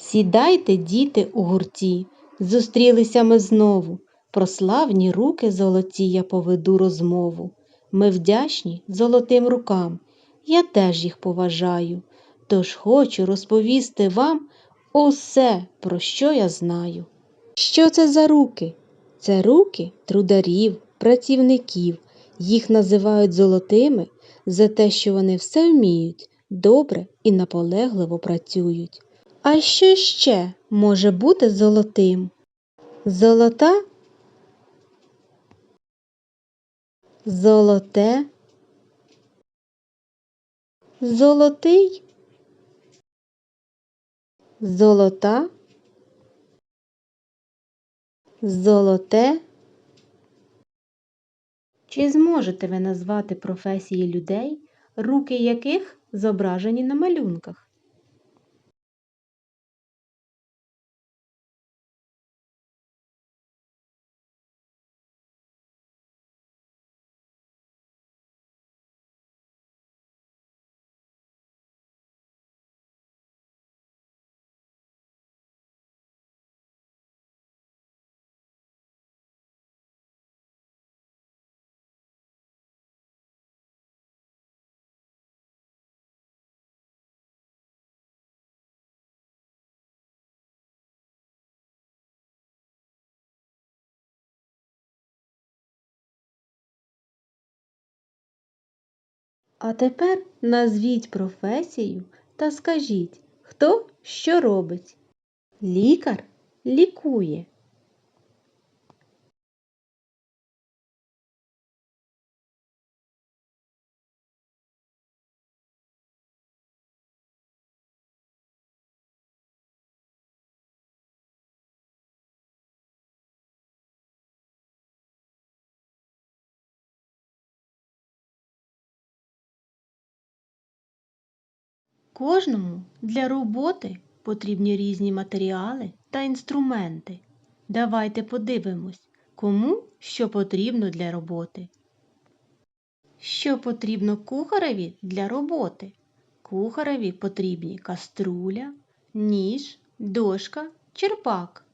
Сідайте, діти, у гурті, зустрілися ми знову. Про славні руки золоті я поведу розмову. Ми вдячні золотим рукам, я теж їх поважаю. Тож хочу розповісти вам усе, про що я знаю. Що це за руки? Це руки трударів, працівників. Їх називають золотими за те, що вони все вміють, добре і наполегливо працюють. А що ще може бути золотим? Золота? Золоте? Золотий? Золота? Золоте? Чи зможете ви назвати професії людей, руки яких зображені на малюнках? А тепер назвіть професію та скажіть, хто що робить. Лікар лікує. Кожному для роботи потрібні різні матеріали та інструменти. Давайте подивимось, кому що потрібно для роботи. Що потрібно кухареві для роботи? Кухареві потрібні каструля, ніж, дошка, черпак.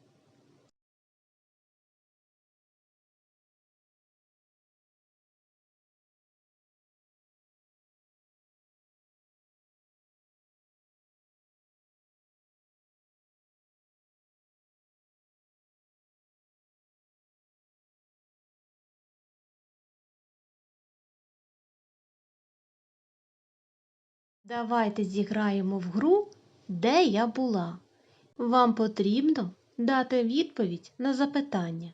Давайте зіграємо в гру Де я була. Вам потрібно дати відповідь на запитання.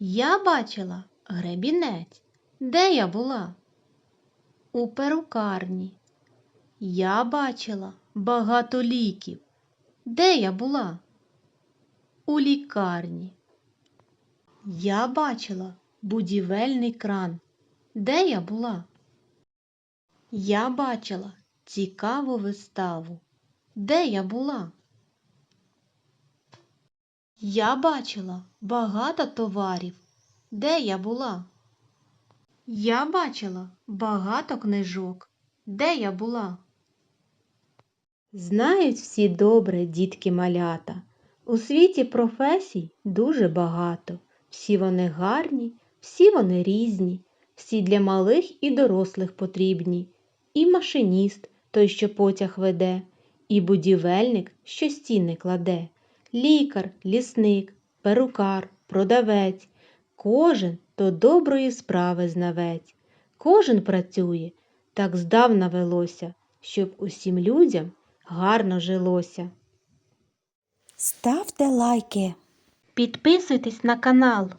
Я бачила гребінець. Де я була? У перукарні. Я бачила багато ліків. Де я була? У лікарні. Я бачила будівельний кран. Де я була? Я бачила цікаву виставу. Де я була? Я бачила багато товарів. Де я була? Я бачила багато книжок. Де я була? Знають всі добре, дітки малята. У світі професій дуже багато. Всі вони гарні, всі вони різні, всі для малих і дорослих потрібні. І машиніст, той, що потяг веде, і будівельник, що стіни кладе, лікар, лісник, перукар, продавець, кожен то доброї справи знавець, кожен працює, так здавна велося, щоб усім людям гарно жилося. Ставте лайки. Підписуйтесь на канал.